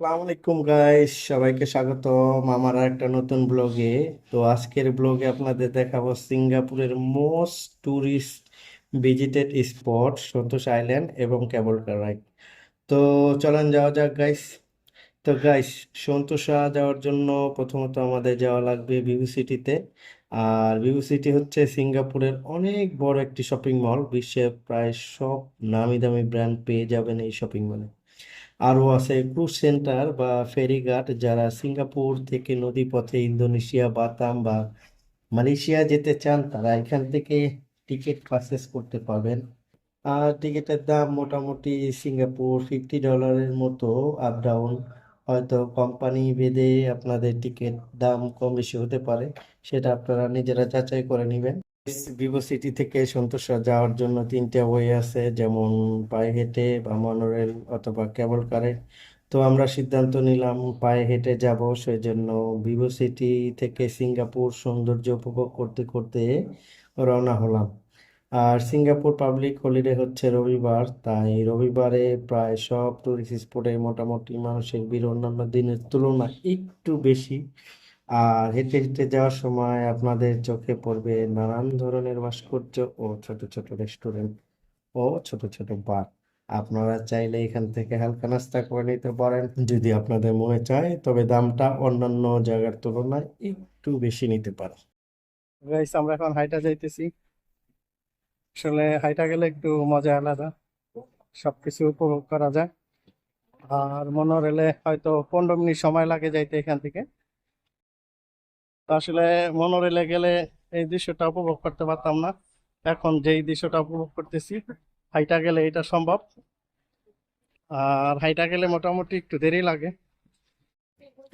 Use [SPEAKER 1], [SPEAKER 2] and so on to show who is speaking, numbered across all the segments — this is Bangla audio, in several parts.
[SPEAKER 1] আসসালামু আলাইকুম গাইস সবাইকে স্বাগতম আমার একটা নতুন ব্লগে তো আজকের ব্লগে আপনাদের দেখাবো সিঙ্গাপুরের most tourist visited spot Sentosa island এবং কেবল রাইড তো চলেন যাওয়া যাক গাইস তো গাইস সন্তোষা যাওয়ার জন্য প্রথমত আমাদের যাওয়া লাগবে ভিভু সিটিতে আর ভিভু সিটি হচ্ছে সিঙ্গাপুরের অনেক বড় একটি শপিং মল বিশ্বের প্রায় সব নামি দামি ব্র্যান্ড পেয়ে যাবেন এই শপিং মলে আরও আছে ক্রুজ সেন্টার বা ফেরিঘাট যারা সিঙ্গাপুর থেকে নদীপথে ইন্দোনেশিয়া, বাতাম বা মালয়েশিয়া যেতে চান, তারা এখান থেকে টিকিট পারচেস করতে পারবেন। আর টিকিটের দাম মোটামুটি সিঙ্গাপুর ফিফটি ডলারের মতো আপ ডাউন হয়তো কোম্পানি ভেদে আপনাদের টিকিট দাম কম বেশি হতে পারে, সেটা আপনারা নিজেরা যাচাই করে নেবেন। ভিভো সিটি থেকে সন্তোষা যাওয়ার জন্য তিনটে ওয়ে আছে, যেমন পায়ে হেঁটে বা মনোরেল অথবা কেবল কারে তো আমরা সিদ্ধান্ত নিলাম পায়ে হেঁটে যাব সেই জন্য ভিভো সিটি থেকে সিঙ্গাপুর সৌন্দর্য উপভোগ করতে করতে রওনা হলাম। আর সিঙ্গাপুর পাবলিক হলিডে হচ্ছে রবিবার, তাই রবিবারে প্রায় সব টুরিস্ট স্পটে মোটামুটি মানুষের ভিড় অন্যান্য দিনের তুলনায় একটু বেশি। আর হেঁটে হেঁটে যাওয়ার সময় আপনাদের চোখে পড়বে নানান ধরনের ভাস্কর্য ও ছোট ছোট রেস্টুরেন্ট ও ছোট ছোট বার আপনারা চাইলে এখান থেকে হালকা নাস্তা করে নিতে পারেন। যদি আপনাদের মনে চায়, তবে দামটা অন্যান্য জায়গার তুলনায় একটু বেশি নিতে পারে
[SPEAKER 2] গাইস আমরা এখন হাইটা যাইতেছি। আসলে হাইটা গেলে একটু মজা আলাদা। সবকিছু উপভোগ করা যায়। আর মনোরেলে হয়তো পনেরো মিনিট সময় লাগে যাইতে এখান থেকে। আসলে মনোরেলে গেলে এই দৃশ্যটা উপভোগ করতে পারতাম না। এখন যেই দৃশ্যটা উপভোগ করতেছি, হাইটা গেলে এটা সম্ভব। আর হাইটা গেলে মোটামুটি একটু দেরি লাগে।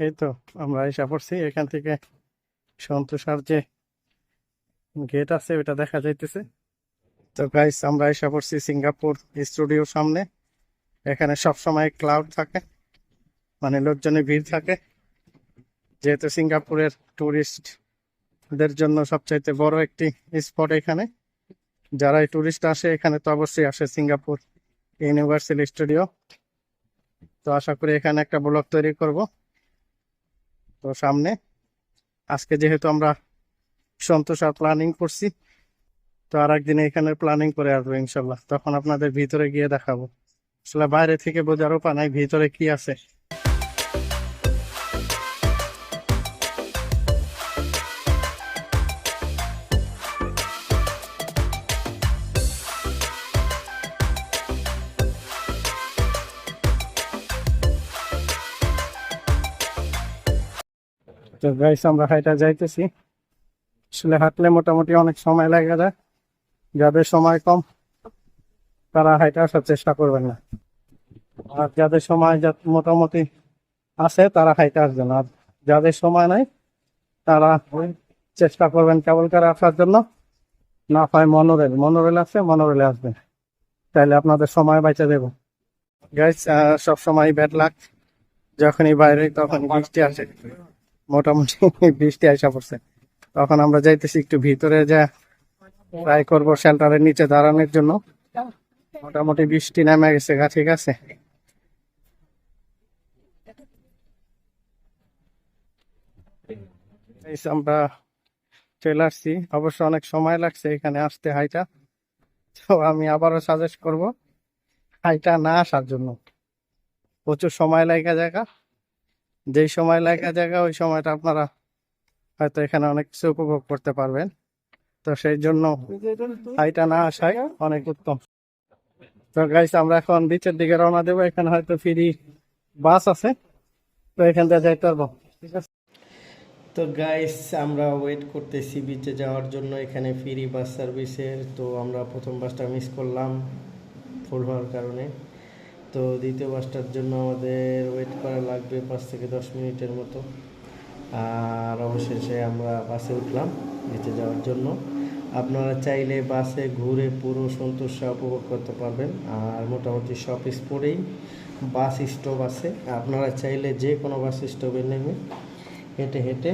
[SPEAKER 2] এই তো আমরা এসে পড়ছি। এখান থেকে সন্তোষার যে গেট আছে ওটা দেখা যাইতেছে। তো গাইস আমরা এসে পড়ছি সিঙ্গাপুর স্টুডিওর সামনে। এখানে সব সময় ক্লাউড থাকে মানে লোকজনের ভিড় থাকে। যেহেতু সিঙ্গাপুরের টুরিস্টদের জন্য সবচাইতে বড় একটি স্পট এখানে, যারা টুরিস্ট আসে এখানে তো অবশ্যই আসে সিঙ্গাপুর ইউনিভার্সাল স্টুডিও তো আশা করি এখানে একটা ব্লগ তৈরি করব। তো সামনে, আজকে যেহেতু আমরা সন্তোষ প্ল্যানিং করছি, তো আর একদিন এখানে প্ল্যানিং করে আসব ইনশাল্লাহ। তখন আপনাদের ভিতরে গিয়ে দেখাবো। আসলে বাইরে থেকে বোঝার উপায় নাই, ভিতরে কি আছে। তো গাইস আমরা হাইটা যাইতেছি। আসলে হাঁটলে মোটামুটি অনেক সময় লাগে যায় যাদের সময় কম, তারা হাইটা আসার চেষ্টা করবেন না। আর যাদের সময় মোটামুটি আছে, তারা হাইটা আসবে না। আর যাদের সময় নাই, তারা চেষ্টা করবেন কেবল করে আসার জন্য। না হয় মনোরেল। মনোরেল আছে, মনোরেলে আসবেন তাহলে আপনাদের সময় বাঁচা দেব। গাইস সব সময় ব্যাড লাক যখনই বাইরে তখন বৃষ্টি আসে। মোটামুটি বৃষ্টি আসা পড়ছে। তখন আমরা যাইতেছি একটু ভিতরে যা ট্রাই করব শেল্টারের নিচে দাঁড়ানোর জন্য। মোটামুটি বৃষ্টি নেমে গেছে গা, ঠিক আছে? আমরা চলে আসছি। অবশ্য অনেক সময় লাগছে এখানে আসতে হাইটা। তো আমি আবারও সাজেস্ট করব হাইটা না আসার জন্য। প্রচুর সময় লাগা জায়গা। যেই সময় লাগা জায়গা, ওই সময়টা আপনারা হয়তো এখানে অনেক কিছু উপভোগ করতে পারবেন। তো সেই জন্য হাইটা না আসাই অনেক উত্তম। তো গাইস আমরা এখন বিচের দিকে রওনা দেবো। এখানে হয়তো ফ্রি বাস আছে। তো এখান থেকে যাইতে পারব। ঠিক আছে?
[SPEAKER 1] তো গাইস আমরা ওয়েট করতেছি বিচে যাওয়ার জন্য। এখানে ফ্রি বাস সার্ভিসের তো আমরা প্রথম বাসটা মিস করলাম। ফুল হওয়ার কারণে। তো দ্বিতীয় বাসটার জন্য আমাদের ওয়েট করা লাগবে পাঁচ থেকে দশ মিনিটের মতো। আর অবশেষে আমরা বাসে উঠলাম বিচে যাওয়ার জন্য। আপনারা চাইলে বাসে ঘুরে পুরো সন্তোষা উপভোগ করতে পারবেন। আর মোটামুটি সব স্পটেই বাস স্টপ আছে। আপনারা চাইলে যে কোনো বাস স্টপে নেমে হেঁটে হেঁটে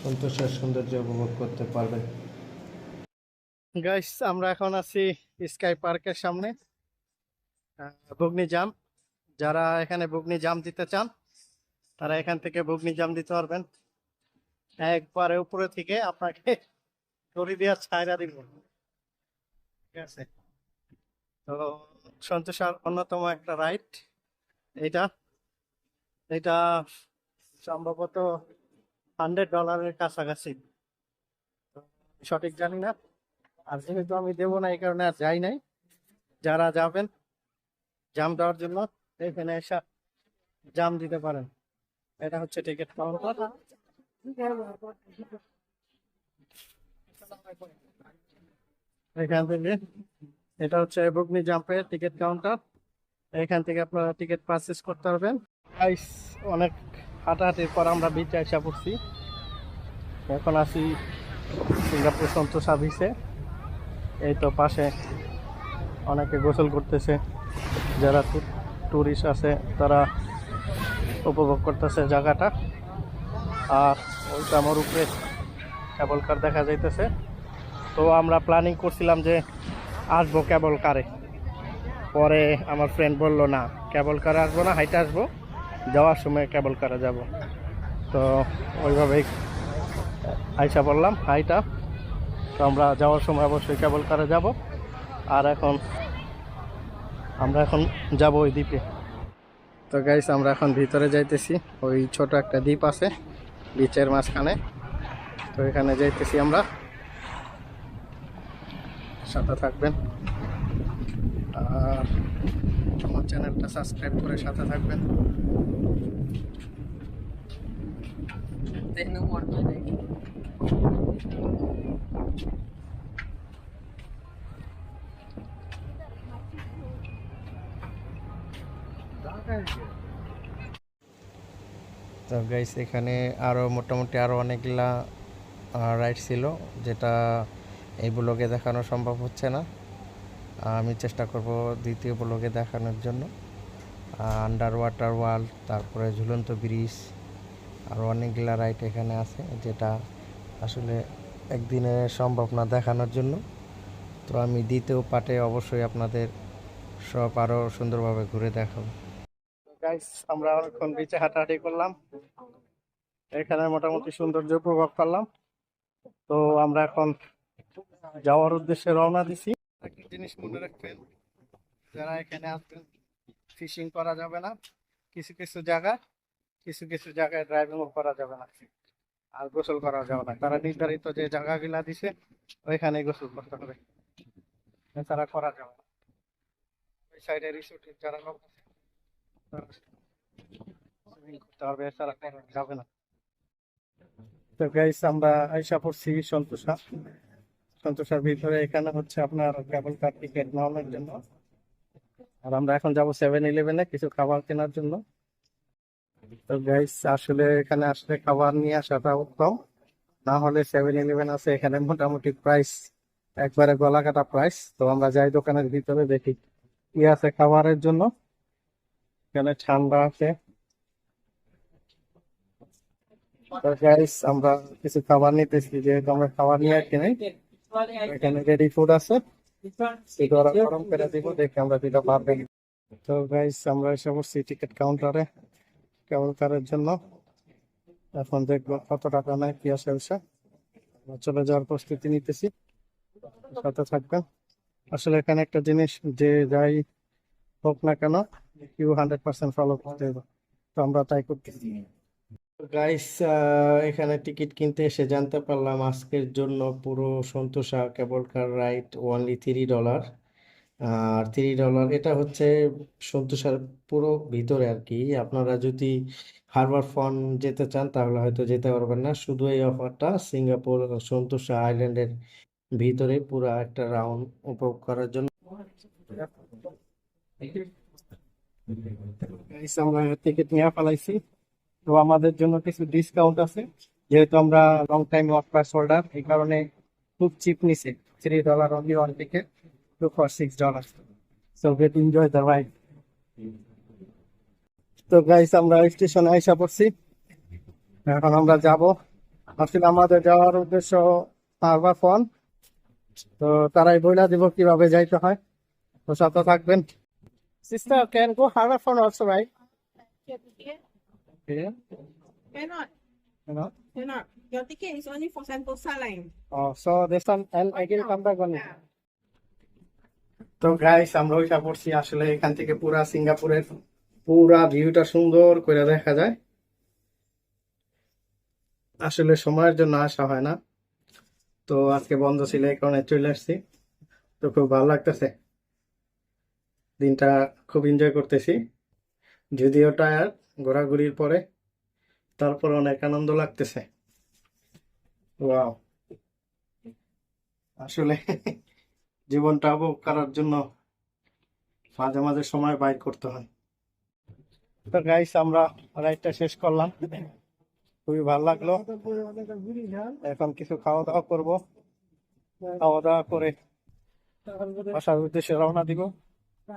[SPEAKER 1] সন্তোষের সৌন্দর্য উপভোগ করতে পারবেন।
[SPEAKER 2] গাইস আমরা এখন আছি স্কাই পার্কের সামনে। বগ্নি জাম, যারা এখানে বুগনি জাম দিতে চান, তারা এখান থেকে বুগনি জাম দিতে পারবেন। একবারে উপরে থেকে আপনাকে দড়ি দেওয়ার ছায়রা দিব। ঠিক আছে? তো সন্তোষার অন্যতম একটা রাইড এটা এটা সম্ভবত হান্ড্রেড ডলারের কাছাকাছি। সঠিক জানি না। আর যেহেতু আমি দেবো না, এই কারণে আর যাই নাই। যারা যাবেন জাম দেওয়ার জন্য এখানে এসে জাম দিতে পারেন। এটা হচ্ছে টিকিট কাউন্টার এখান থেকে এটা হচ্ছে বুকনি জাম্পের টিকিট কাউন্টার এখান থেকে আপনারা টিকিট পারচেস করতে পারবেন। গাইস অনেক হাঁটাহাঁটির পর আমরা বিচে আসা পড়ছি। এখন আছি সিঙ্গাপুর সন্তোষা বিচে এই তো পাশে অনেকে গোসল করতেছে। যারা টুরিস্ট আছে, তারা উপভোগ করতেছে জায়গাটা। আর ওইটা আমার উপরে কেবল কার দেখা যাইতেছে। তো আমরা প্ল্যানিং করছিলাম যে আসব কেবল কারে পরে আমার ফ্রেন্ড বলল, না কেবল কারে আসব না, হাইটে আসব। যাওয়ার সময় কেবল কারে যাব। তো ওইভাবেই আইসা বললাম হাইটা। তো আমরা যাওয়ার সময় অবশ্যই কেবল কারে যাব। আর এখন আমরা এখন যাব ওই দ্বীপে। তো গাইস আমরা এখন ভিতরে যাইতেছি। ওই ছোট একটা দ্বীপ আছে বিচের মাঝখানে। তো এখানে যাইতেছি আমরা। সাথে থাকবেন। আর আমার চ্যানেলটা সাবস্ক্রাইব করে সাথে থাকবেন। তো গাইস এখানে আরও মোটামুটি আরও অনেকগুলা রাইড ছিল, যেটা এই ব্লগে দেখানো সম্ভব হচ্ছে না। আমি চেষ্টা করব দ্বিতীয় ব্লগে দেখানোর জন্য। আন্ডার ওয়াটার ওয়ার্ল্ড তারপরে ঝুলন্ত ব্রিজ আরও অনেকগুলা রাইড এখানে আছে, যেটা আসলে একদিনে সম্ভব না দেখানোর জন্য। তো আমি দ্বিতীয় পার্টে অবশ্যই আপনাদের সব আরও সুন্দরভাবে ঘুরে দেখাবো। গাইস আমরা অনেকক্ষণ বিচে হাঁটাহাঁটি করলাম। এখানে মোটামুটি সৌন্দর্য উপভোগ করলাম। তো আমরা এখন যাওয়ার উদ্দেশ্যে রওনা দিছি। একটা জিনিস মনে রাখবেন, যারা এখানে আসবেন ফিশিং করা যাবে না। কিছু কিছু জায়গায় কিছু কিছু জায়গায় ড্রাইভিংও করা যাবে না। আর গোসল করা যাবে না। তারা নির্ধারিত যে জায়গাগুলা দিছে ওইখানে গোসল করতে হবে। এছাড়া করা যাবে না। ওই সাইডে রিসোর্টের যারা লোক আছে তো খাবার আসলে এখানে আসলে খাবার নিয়ে আসাটা উত্তম। না হলে সেভেন ইলেভেন আছে, এখানে মোটামুটি প্রাইস একবারে গলা কাটা প্রাইস তো আমরা যাই দোকানের ভিতরে দেখি কি আছে খাবারের জন্য। এখানে ঠান্ডা আছে। আমরা কিছু খাবার নিতেছি, যেহেতু আমরা খাবার নিয়ে আসি নাই এখানে রেডি ফুড আছে। গরম করে দিব, দেখে আমরা দিতে পারবেন তো গাইস আমরা এসে পড়ছি টিকিট কাউন্টারে কেবল কারের জন্য। এখন দেখব কত টাকা নেয়, কি আসে আমরা চলে যাওয়ার প্রস্তুতি নিতেছি। সাথে থাকবেন। আসলে এখানে একটা জিনিস, যে যাই হোক না কেন কিউ হান্ড্রেড পার্সেন্ট ফলো করতে তো আমরা তাই করতেছি। গাইস এখানে টিকিট কিনতে এসে জানতে পারলাম আজকের জন্য পুরো Sentosa cable car ride only three dollar আর থ্রি ডলার এটা হচ্ছে সন্তোষার পুরো ভিতরে আর কি। আপনারা যদি হারবার ফন যেতে চান তাহলে হয়তো যেতে পারবেন না। শুধু এই অফারটা সিঙ্গাপুর সন্তোষা আইল্যান্ডের ভিতরে পুরো একটা রাউন্ড উপভোগ করার জন্য। আমরা টিকিট নিয়ে ফেলাইছি তো আমাদের জন্য কিছু ডিসকাউন্ট আছে। যেহেতু আমরা long time work pass holder এই কারণে খুব চিপ নিছে। Three dollar only one ticket two for six dollar so get enjoy the ride তো গাইস আমরা স্টেশনে আইসা পড়ছি। এখন আমরা যাব। আসলে আমাদের যাওয়ার উদ্দেশ্য হারবার ফোন। তো তারাই বইলা দিব কীভাবে যাইতে হয়। তো সাথে থাকবেন। Sister, can go Harvard phone also, right?
[SPEAKER 3] Your ticket?
[SPEAKER 2] Yeah.
[SPEAKER 3] Cannot.
[SPEAKER 2] You know?
[SPEAKER 3] Cannot. Your ticket is only for Sentosa line.
[SPEAKER 2] Oh, so this one, and I again come back on it.
[SPEAKER 3] Yeah.
[SPEAKER 2] তো গাইস আমরা ওইটা পড়ছি আসলে এখান থেকে পুরা সিঙ্গাপুরের পুরা ভিউটা সুন্দর করে দেখা যায় আসলে সময়ের জন্য আসা হয় না তো আজকে বন্ধ ছিল এই কারণে চলে আসছি তো খুব ভালো লাগতেছে দিনটা খুব এনজয় করতেছি। যদিও টায়ার ঘোরাঘুরির পরে, তারপর অনেক আনন্দ লাগতেছে। ওয়াও আসলে জীবনটা উপভোগ করার জন্য মাঝে মাঝে সময় বাইর করতে হয়। তো গাইস আমরা রাইডটা শেষ করলাম। খুবই ভালো লাগল। এখন কিছু খাওয়া দাওয়া করব। খাওয়া দাওয়া করে বাসার উদ্দেশ্যে রওনা দিব। তো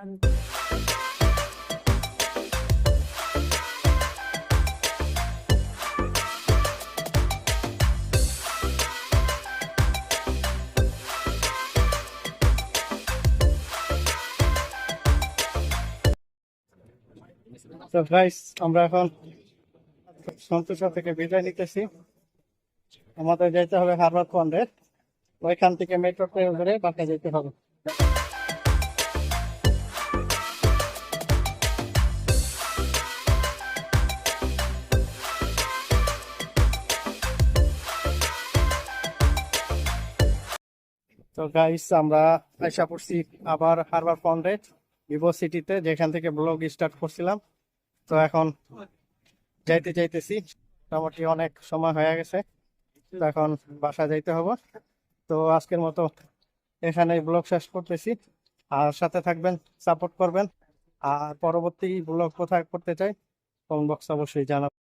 [SPEAKER 2] গাইস আমরা এখন সন্তোষা থেকে বিদায় নিতেছি। আমাদের যেতে হবে হারবার পন্ডে ওইখান থেকে মেট্রো ট্রেন ধরে বাসা যেতে হবে। তো গাইস আমরা আশা করছি আবার হারবার পন্ডে ভিভো সিটিতে যেখান থেকে ব্লগ স্টার্ট করছিলাম। তো এখন যাইতে যাইতেছি। মোটামুটি অনেক সময় হয়ে গেছে। তো এখন বাসা যাইতে হব। তো আজকের মতো এখানে ব্লগ শেষ করতেছি। আর সাথে থাকবেন সাপোর্ট করবেন। আর পরবর্তী ব্লগ কোথায় করতে চাই কমেন্ট বক্স অবশ্যই জানাবেন।